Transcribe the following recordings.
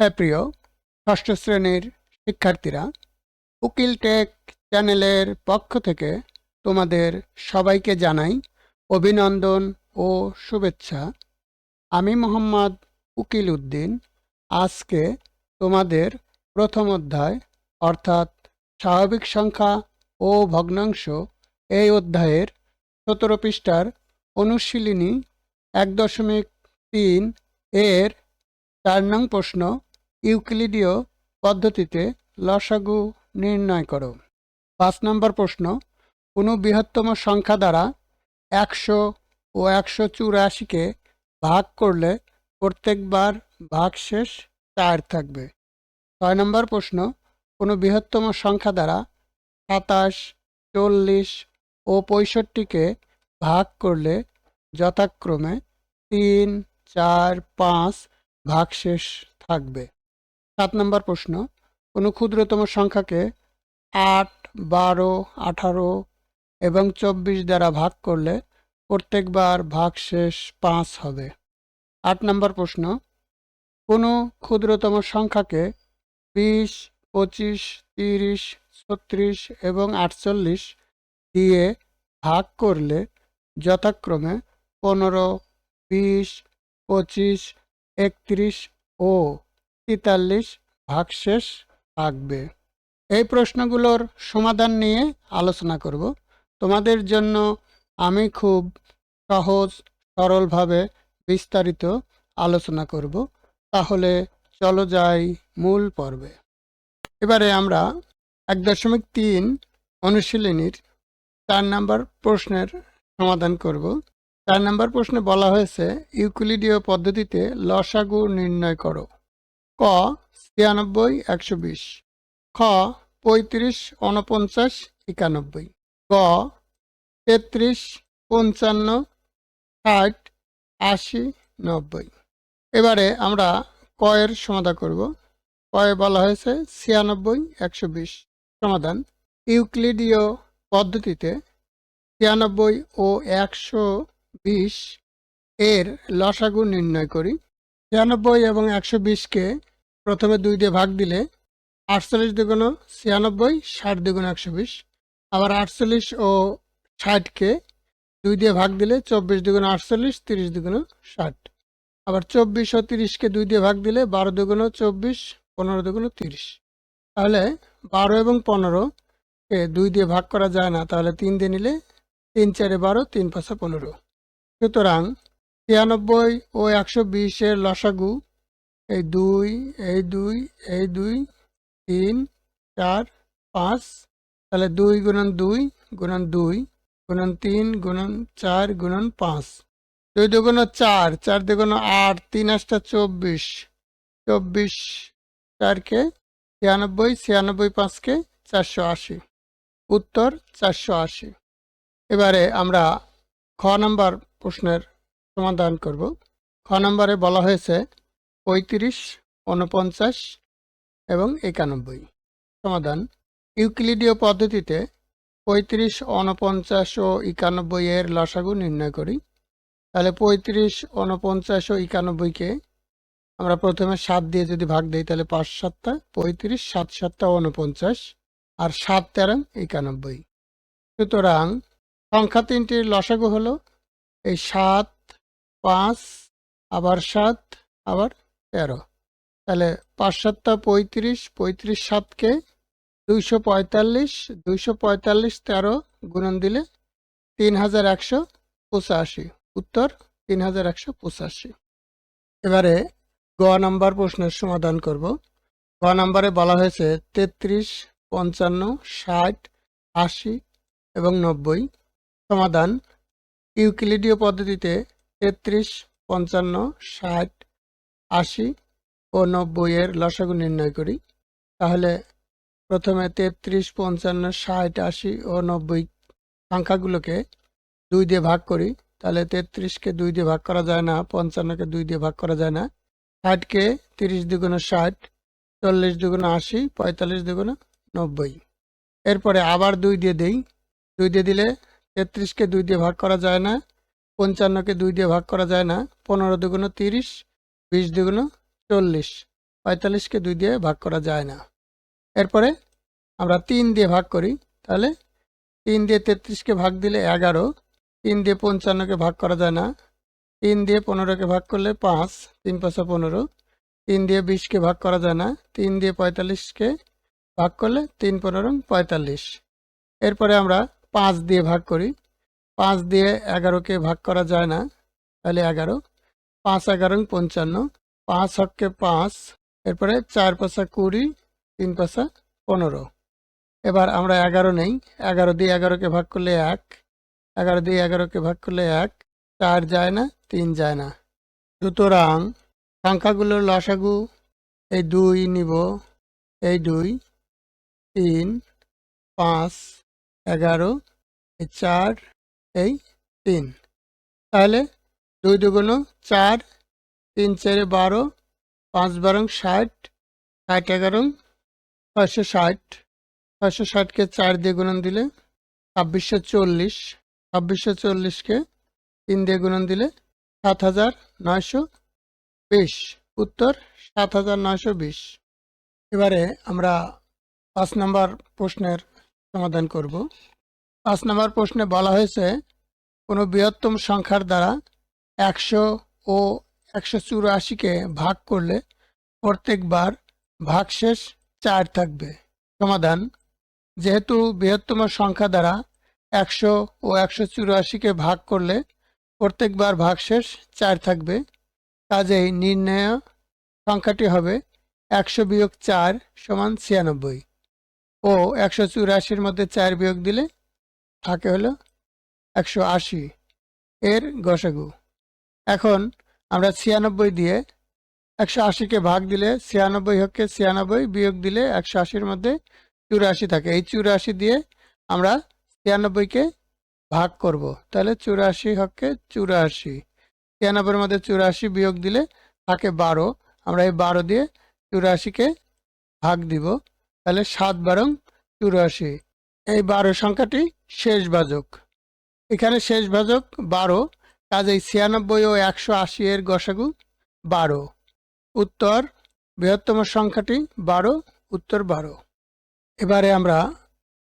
হ্যাঁ প্রিয় ষষ্ঠ শ্রেণির শিক্ষার্থীরা, উকিল টেক চ্যানেলের পক্ষ থেকে তোমাদের সবাইকে জানাই অভিনন্দন ও শুভেচ্ছা। আমি মোহাম্মদ উকিল উদ্দিন। আজকে তোমাদের প্রথম অধ্যায়, অর্থাৎ স্বাভাবিক সংখ্যা ও ভগ্নাংশ, এই অধ্যায়ের সতেরো পৃষ্ঠার অনুশীলনী এক দশমিক তিন এর চার নং প্রশ্ন ইউক্লিডীয় পদ্ধতিতে লসাগু নির্ণয় করো। পাঁচ নম্বর প্রশ্ন, কোনো বৃহত্তম সংখ্যা দ্বারা একশো ও একশো চুরাশিকে ভাগ করলে প্রত্যেকবার ভাগশেষ চার থাকবে। ছয় নম্বর প্রশ্ন, কোনো বৃহত্তম সংখ্যা দ্বারা সাতাশ, চল্লিশ ও পঁয়ষট্টিকে ভাগ করলে যথাক্রমে তিন, চার, পাঁচ ভাগশেষ থাকবে। সাত নম্বর প্রশ্ন, কোনো ক্ষুদ্রতম সংখ্যাকে আট, বারো, আঠারো এবং চব্বিশ দ্বারা ভাগ করলে প্রত্যেকবার ভাগশেষ পাঁচ হবে। আট নম্বর প্রশ্ন, কোনো ক্ষুদ্রতম সংখ্যাকে বিশ, পঁচিশ, তিরিশ, ছত্রিশ এবং আটচল্লিশ দিয়ে ভাগ করলে যথাক্রমে পনেরো, বিশ, পঁচিশ, একত্রিশ ও তেতাল্লিশ ভাগশেষ থাকবে। এই প্রশ্নগুলোর সমাধান নিয়ে আলোচনা করব। তোমাদের জন্য আমি খুব সহজ, সরলভাবে বিস্তারিত আলোচনা করব। তাহলে চলো যাই মূল পর্বে। এবারে আমরা এক দশমিক তিন অনুশীলনীর চার নাম্বার প্রশ্নের সমাধান করব। চার নাম্বার প্রশ্নে বলা হয়েছে ইউক্লিডীয় পদ্ধতিতে লসাগু নির্ণয় করো। ক, ছিয়ানব্বই, একশো বিশ। খ, পঁয়ত্রিশ উনপঞ্চাশ একানব্বই। গ, তেত্রিশ, পঞ্চান্ন, ষাট, আশি, নব্বই। এবারে আমরা কয়ের সমাধান করব। কয়ে বলা হয়েছে ছিয়ানব্বই, একশো বিশ। সমাধান। ইউক্লিডীয় পদ্ধতিতে ছিয়ানব্বই ও একশো বিশ এর লসাগু নির্ণয় করি। ছিয়ানব্বই এবং একশো বিশকে প্রথমে দুই দিয়ে ভাগ দিলে আটচল্লিশ দুগুণ ছিয়ানব্বই, ষাট দুগুণ একশো বিশ। আবার আটচল্লিশ ও ষাটকে দুই দিয়ে ভাগ দিলে চব্বিশ দুগুণ আটচল্লিশ, তিরিশ দুগুণ ষাট। আবার চব্বিশ ও তিরিশকে দুই দিয়ে ভাগ দিলে বারো দুগুণ চব্বিশ, পনেরো দুগুণ তিরিশ। তাহলে বারো এবং পনেরো কে দুই দিয়ে ভাগ করা যায় না, তাহলে তিন দিয়ে নিলে তিন চারে বারো, তিন পাঁচে পনেরো। সুতরাং ছিয়ানব্বই ও একশো বিশের লসাগু এই দুই এই দুই এই দুই, তিন, চার, পাঁচ, তাহলে দুই গুণন দুই গুণন দুই গুণন তিন গুণন চার গুণন পাঁচ। দুই দুগুণ চার চার দুগুণ আট, তিন আটটা চব্বিশ। চব্বিশ চারকে ছিয়ানব্বই ছিয়ানব্বই পাঁচকে চারশো আশি। উত্তর চারশো আশি। এবারে আমরা খ নাম্বার প্রশ্নের সমাধান করব। খ নম্বরে বলা হয়েছে পঁয়ত্রিশ উনপঞ্চাশ এবং একানব্বই। সমাধান। ইউক্লিডীয় পদ্ধতিতে পঁয়ত্রিশ উনপঞ্চাশ ও একানব্বই এর লসাগু নির্ণয় করি। তাহলে পঁয়ত্রিশ উনপঞ্চাশ ও একানব্বইকে আমরা প্রথমে সাত দিয়ে যদি ভাগ দিই, তাহলে পাঁচ সাতটা, পঁয়ত্রিশ, সাত সাতটা উনপঞ্চাশ আর সাত তেরো, একানব্বই। সুতরাং সংখ্যা তিনটির লসাগু হলো এই সাত, পাঁচ, আবার সাত, আবার তেরো। তাহলে পাঁচ সাতটা পঁয়ত্রিশ পঁয়ত্রিশ সাতকে দুইশো পঁয়তাল্লিশ দুইশো পঁয়তাল্লিশ তেরো গুণন দিলে তিন হাজার একশো পঁচাশি। উত্তর, তিন হাজার একশো পঁচাশি। এবারে গ নাম্বার প্রশ্নের সমাধান করব। গ নাম্বারে বলা হয়েছে তেত্রিশ, পঞ্চান্ন, ষাট, আশি এবং নব্বই। সমাধান ইউক্লিডীয় পদ্ধতিতে তেত্রিশ, পঞ্চান্ন, ষাট আশি ও নব্বই এর লসাগু নির্ণয় করি। তাহলে প্রথমে তেত্রিশ, পঞ্চান্ন, ষাট, আশি ও নব্বই সংখ্যাগুলোকে দুই দিয়ে ভাগ করি। তাহলে তেত্রিশকে দুই দিয়ে ভাগ করা যায় না, পঞ্চান্নকে দুই দিয়ে ভাগ করা যায় না। ষাটকে তিরিশ দুগুণ ষাট, চল্লিশ দুগুণ আশি, পঁয়তাল্লিশ দুগুণ নব্বই। এরপরে আবার দুই দিয়ে দিই। দুই দিয়ে দিলে তেত্রিশকে দুই দিয়ে ভাগ করা যায় না, পঞ্চান্নকে দুই দিয়ে ভাগ করা যায় না, পনেরো দুগুণ তিরিশ বিশ দুগুণ চল্লিশ। পঁয়তাল্লিশকে দুই দিয়ে ভাগ করা যায় না। এরপরে আমরা তিন দিয়ে ভাগ করি। তাহলে তিন দিয়ে তেত্রিশকে ভাগ দিলে এগারো। তিন দিয়ে পঞ্চান্নকে ভাগ করা যায় না। তিন দিয়ে পনেরোকে ভাগ করলে পাঁচ। তিন পাঁচশো পনেরো। তিন দিয়ে বিশকে ভাগ করা যায় না। তিন দিয়ে পঁয়তাল্লিশকে ভাগ করলে তিন পনেরো, পঁয়তাল্লিশ। এরপরে আমরা পাঁচ দিয়ে ভাগ করি। পাঁচ দিয়ে এগারোকে ভাগ করা যায় না। তাহলে এগারো। পাঁচ এগারো পঞ্চান্ন। পাঁচ হককে পাঁচ, এরপরে চার পাঁচা কুড়ি, তিন পাঁচা পনেরো। এবার আমরা এগারো নেই। এগারো দিয়ে এগারোকে ভাগ করলে এক। এগারো দিয়ে এগারোকে ভাগ করলে এক। চার যায় না, তিন যায় না। সুতরাং সংখ্যাগুলোর লসাগু এই দুই নিব। এই দুই, তিন, পাঁচ, এগারো, এই চার, এই তিন। তাহলে দুই দুগুণ চার, তিন চারে বারো, পাঁচ বারং ষাট ষাট এগারো, ছয়শো ষাট। ছয়শো ষাটকে চার দিয়ে গুণন দিলে ছাব্বিশশো চল্লিশ। ছাব্বিশশো চল্লিশকে তিন দিয়ে গুণন দিলে সাত হাজার নয়শো বিশ। উত্তর সাত হাজার নয়শো বিশ। এবারে আমরা পাঁচ নম্বর প্রশ্নের সমাধান করব। পাঁচ নম্বর প্রশ্নে বলা হয়েছে, কোনো বৃহত্তম সংখ্যার দ্বারা একশো ও একশো চুরাশিকে ভাগ করলে প্রত্যেকবার ভাগশেষ চার থাকবে। সমাধান, যেহেতু বৃহত্তম সংখ্যা দ্বারা একশো ও একশো চুরাশিকে ভাগ করলে প্রত্যেকবার ভাগশেষ চার থাকবে, কাজেই নির্ণয় সংখ্যাটি হবে একশো বিয়োগ চার সমান ছিয়ানব্বই। ও একশো চুরাশির মধ্যে চার বিয়োগ দিলে থাকে হলো একশো আশি। এর গসাগু। এখন আমরা ছিয়ানব্বই দিয়ে একশো আশিকে ভাগ দিলে ছিয়ানব্বই হককে ছিয়ানব্বই, বিয়োগ দিলে একশো আশির মধ্যে চুরাশি থাকে। এই চুরাশি দিয়ে আমরা ছিয়ানব্বইকে ভাগ করব। তাহলে চুরাশি হককে চুরাশি। ছিয়ানব্বইয়ের মধ্যে চুরাশি বিয়োগ দিলে থাকে বারো। আমরা এই বারো দিয়ে চুরাশিকে ভাগ দিব। তাহলে সাত বারং চুরাশি। এই বারো সংখ্যাটি শেষ ভাজক। এখানে শেষ ভাজক বারো। কাজেই ছিয়ানব্বই ও একশো আশি এর গসাগু বারো। উত্তর, বৃহত্তম সংখ্যাটি বারো, উত্তর বারো। এবারে আমরা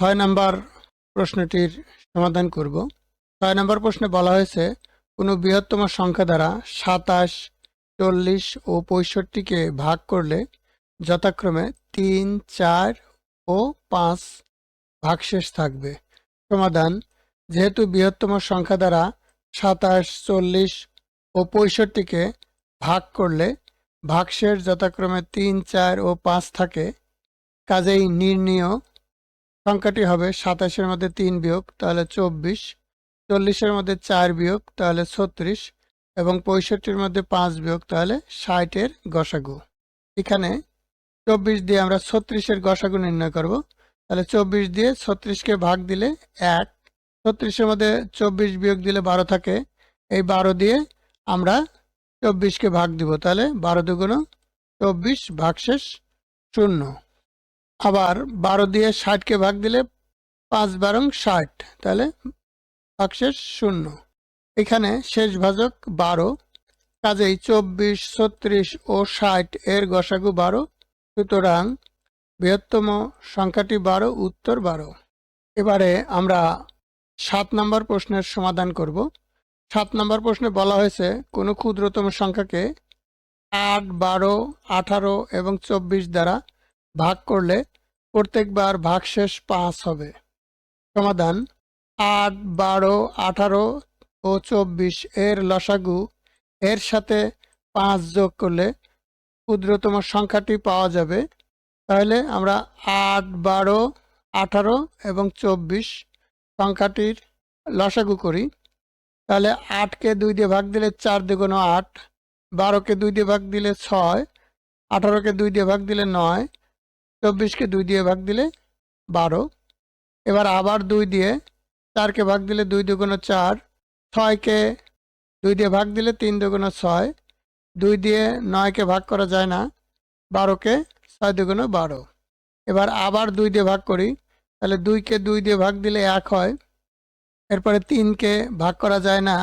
ছয় নম্বর প্রশ্নটির সমাধান করব। ছয় নম্বর প্রশ্নে বলা হয়েছে, কোনো বৃহত্তম সংখ্যা দ্বারা সাতাশ, চল্লিশ ও পঁয়ষট্টিকে ভাগ করলে যথাক্রমে তিন, চার ও পাঁচ ভাগশেষ থাকবে। সমাধান, যেহেতু বৃহত্তম সংখ্যা দ্বারা সাতাশ, চল্লিশ ও পঁয়ষট্টিকে ভাগ করলে ভাগশেষ যথাক্রমে তিন, চার ও পাঁচ থাকে। কাজেই নির্ণীয় সংখ্যাটি হবে সাতাশের মধ্যে তিন বিয়োগ, তাহলে চব্বিশ, চল্লিশের মধ্যে চার বিয়োগ, তাহলে ছত্রিশ এবং পঁয়ষট্টির মধ্যে পাঁচ বিয়োগ, তাহলে ষাটের গসাগু। এখানে চব্বিশ দিয়ে আমরা ছত্রিশের গসাগু নির্ণয় করব। তাহলে চব্বিশ দিয়ে ছত্রিশকে ভাগ দিলে এক ছত্রিশের মধ্যে চব্বিশ বিয়োগ দিলে বারো থাকে। এই বারো দিয়ে আমরা চব্বিশকে ভাগ দিব, তাহলে বারো দুগুণ চব্বিশ ভাগশেষ শূন্য। আবার বারো দিয়ে ষাটকে ভাগ দিলে পাঁচ বারং ষাট, তাহলে ভাগশেষ শূন্য। এখানে শেষ ভাজক বারো, কাজেই চব্বিশ, ছত্রিশ ও ষাট এর গসাগু বারো, সুতরাং বৃহত্তম সংখ্যাটি বারো, উত্তর বারো। এবারে আমরা সাত নম্বর প্রশ্নের সমাধান করব। সাত নম্বর প্রশ্নে বলা হয়েছে, কোনো ক্ষুদ্রতম সংখ্যাকে আট, বারো, আঠারো এবং চব্বিশ দ্বারা ভাগ করলে প্রত্যেকবার ভাগশেষ পাঁচ হবে। সমাধান, আট, বারো, আঠারো ও চব্বিশ এর লসাগু এর সাথে পাঁচ যোগ করলে ক্ষুদ্রতম সংখ্যাটি পাওয়া যাবে। তাহলে আমরা আট, বারো, আঠারো এবং চব্বিশ সংখ্যাটির লসাগু করি। তাহলে আটকে দুই দিয়ে ভাগ দিলে চার দুগুণ আট বারোকে দুই দিয়ে ভাগ দিলে ছয় আঠারোকে দুই দিয়ে ভাগ দিলে নয় চব্বিশকে দুই দিয়ে ভাগ দিলে বারো। এবার আবার দুই দিয়ে চারকে ভাগ দিলে দুই দুগুণ চার ছয়কে দুই দিয়ে ভাগ দিলে তিন দুগুণ ছয়, দুই দিয়ে নয়কে ভাগ করা যায় না বারোকে ছয় দুগুণ বারো। এবার আবার দুই দিয়ে ভাগ করি তাহলে দুইকে দুই দিয়ে ভাগ দিলে এক হয়। এরপরে তিনকে ভাগ করা যায় না।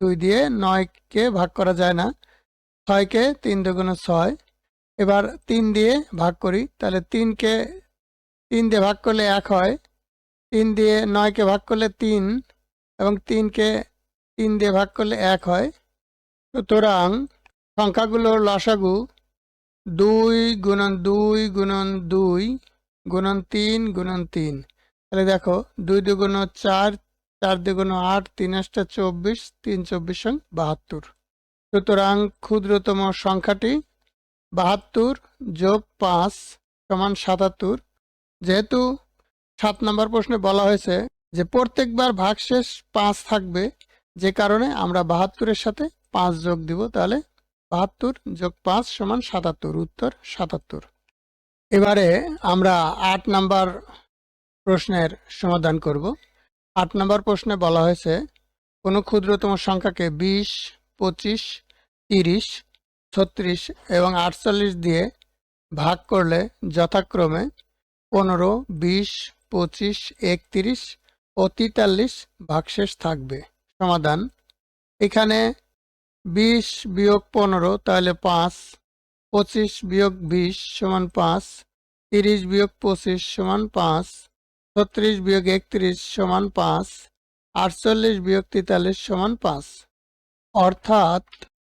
দুই দিয়ে নয়কে ভাগ করা যায় না। ছয়কে তিন দুগুণ ছয়। এবার তিন দিয়ে ভাগ করি, তাহলে তিনকে তিন দিয়ে ভাগ করলে এক হয়। তিন দিয়ে নয়কে ভাগ করলে তিন এবং তিনকে তিন দিয়ে ভাগ করলে এক হয়। সুতরাং সংখ্যাগুলোর লসাগু দুই গুণন দুই গুণন দুই গুণন তিন গুণন তিন। তাহলে দেখো, দুই দুগুণ চার চার দুগুণ আট, তিন আটটা চব্বিশ, তিন চব্বিশ সং বাহাত্তর। সুতরাং ক্ষুদ্রতম সংখ্যাটি বাহাত্তর যোগ পাঁচ সমান সাতাত্তর। যেহেতু সাত নম্বর প্রশ্নে বলা হয়েছে যে প্রত্যেকবার ভাগশেষ পাঁচ থাকবে, যে কারণে আমরা বাহাত্তরের সাথে পাঁচ যোগ দিব, তাহলে বাহাত্তর যোগ পাঁচ সমান সাতাত্তর, উত্তর সাতাত্তর। এবারে আমরা আট নাম্বার প্রশ্নের সমাধান করব। আট নম্বর প্রশ্নে বলা হয়েছে, কোনো ক্ষুদ্রতম সংখ্যাকে বিশ, পঁচিশ, তিরিশ, ছত্রিশ এবং আটচল্লিশ দিয়ে ভাগ করলে যথাক্রমে পনেরো, বিশ, পঁচিশ, একত্রিশ ও তেতাল্লিশ ভাগশেষ থাকবে। সমাধান, এখানে বিশ বিয়োগ পনেরো তাহলে পাঁচ পঁচিশ বিয়োগ বিশ সমান পাঁচ, তিরিশ বিয়োগ পঁচিশ সমান পাঁচ, ছত্রিশ বিয়োগ একত্রিশ সমান পাঁচ, আটচল্লিশ বিয়োগ তেতাল্লিশ সমান পাঁচ। অর্থাৎ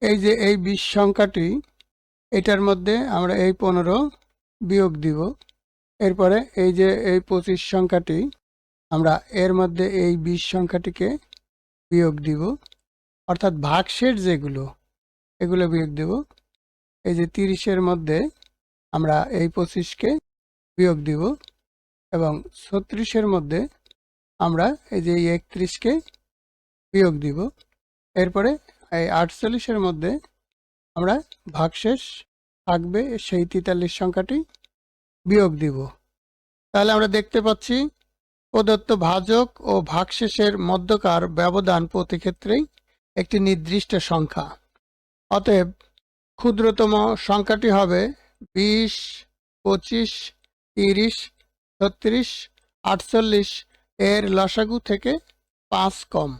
এই যে এই বিশ সংখ্যাটি, এটার মধ্যে আমরা এই পনেরো বিয়োগ দিব। এরপরে এই যে এই পঁচিশ সংখ্যাটি, আমরা এর মধ্যে এই বিশ সংখ্যাটিকে বিয়োগ দিব। অর্থাৎ ভাগশেষ যেগুলো, এগুলো বিয়োগ দেব। এই যে তিরিশের মধ্যে আমরা এই পঁচিশকে বিয়োগ দিব এবং ছত্রিশের মধ্যে আমরা এই যে একত্রিশকে বিয়োগ দিব। এরপরে এই আটচল্লিশের মধ্যে আমরা ভাগশেষ থাকবে সেই তেতাল্লিশ সংখ্যাটি বিয়োগ দিব। তাহলে আমরা দেখতে পাচ্ছি প্রদত্ত ভাজক ও ভাগশেষের মধ্যকার ব্যবধান প্রতি ক্ষেত্রেই একটি নির্দিষ্ট সংখ্যা। অতএব ক্ষুদ্রতম সংখ্যাটি হবে বিশ, পঁচিশ, তিরিশ, ছত্রিশ, আটচল্লিশ। এর লসাগু থেকে পাঁচ কম।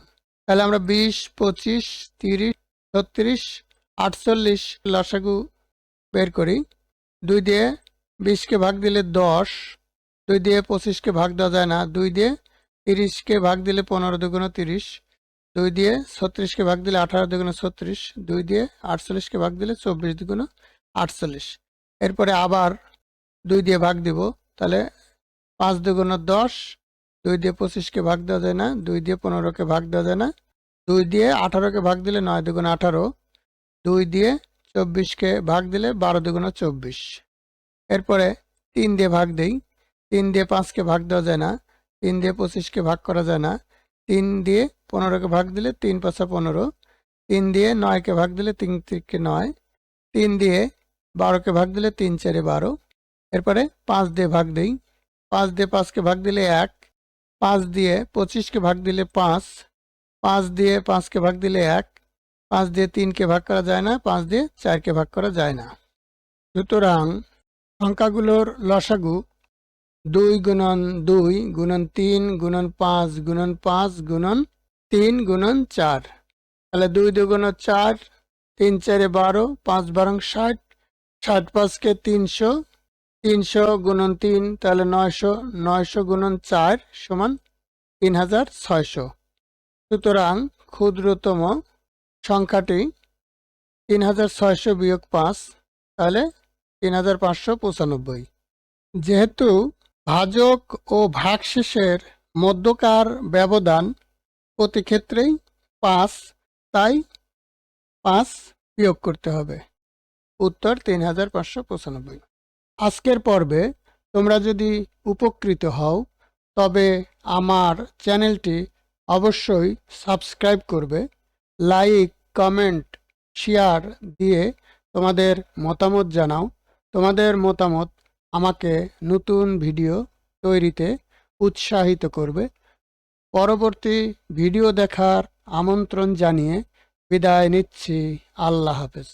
তাহলে আমরা বিশ, পঁচিশ, তিরিশ, ছত্রিশ, আটচল্লিশ লসাগু বের করি। দুই দিয়ে বিশকে ভাগ দিলে দশ। দুই দিয়ে পঁচিশকে ভাগ দেওয়া যায় না। দুই দিয়ে তিরিশকে ভাগ দিলে পনেরো, দুগুণ তিরিশ। দুই দিয়ে ছত্রিশকে ভাগ দিলে আঠারো দুগুণ ছত্রিশ, দুই দিয়ে আটচল্লিশকে ভাগ দিলে চব্বিশ দুগুণ আটচল্লিশ। এরপরে আবার দুই দিয়ে ভাগ দিব, তাহলে পাঁচ দুগুণ দশ, দুই দিয়ে পঁচিশকে ভাগ দেওয়া যায় না, দুই দিয়ে পনেরোকে ভাগ দেওয়া যায় না, দুই দিয়ে আঠারোকে ভাগ দিলে নয় দুগুণ আঠারো, দুই দিয়ে চব্বিশকে ভাগ দিলে বারো দুগুণ চব্বিশ। এরপরে তিন দিয়ে ভাগ দেই, তিন দিয়ে পাঁচকে ভাগ দেওয়া যায় না, তিন দিয়ে পঁচিশকে ভাগ করা যায় না তিন দিয়ে পনেরোকে ভাগ দিলে তিন পাঁচা পনেরো। তিন দিয়ে নয়কে ভাগ দিলে তিন তিনকে নয়। তিন দিয়ে বারোকে ভাগ দিলে তিন চারে বারো। এরপরে পাঁচ দিয়ে ভাগ দেই। পাঁচ দিয়ে পাঁচকে ভাগ দিলে এক। পাঁচ দিয়ে পঁচিশকে ভাগ দিলে পাঁচ। পাঁচ দিয়ে পাঁচকে ভাগ দিলে এক। পাঁচ দিয়ে তিনকে ভাগ করা যায় না, পাঁচ দিয়ে চারকে ভাগ করা যায় না। সুতরাং সংখ্যাগুলোর লসাগু দুই গুণন দুই গুণন তিন গুণন পাঁচ গুণন পাঁচ গুণন তিন গুণন চার। তাহলে দুই দুগুণ চার, তিন চারে বারো, পাঁচ বারং ষাট ষাট পাঁচকে তিনশো তিনশো গুণন তিন, তাহলে নয়শো নয়শো গুণন চার সমান তিন হাজার ছয়শো। সুতরাং ক্ষুদ্রতম সংখ্যাটি তিন হাজার ছয়শো বিয়োগ পাঁচ, তাহলে তিন হাজার পাঁচশো পঁচানব্বই। যেহেতু ভাজক ও ভাগশেষের মধ্যকার ব্যবধান প্রতি ক্ষেত্রেই পাঁচ, তাই পাঁচ বিয়োগ করতে হবে। উত্তর তিন হাজার পাঁচশো পঁচানব্বই। আজকের পর্বে তোমরা যদি উপকৃত হও, তবে আমার চ্যানেলটি অবশ্যই সাবস্ক্রাইব করবে, লাইক, কমেন্ট, শেয়ার দিয়ে তোমাদের মতামত জানাও। তোমাদের মতামত আমাকে নতুন ভিডিও তৈরিতে উৎসাহিত করবে। পরবর্তী ভিডিও দেখার আমন্ত্রণ জানিয়ে বিদায় নিচ্ছি। আল্লাহ হাফেজ।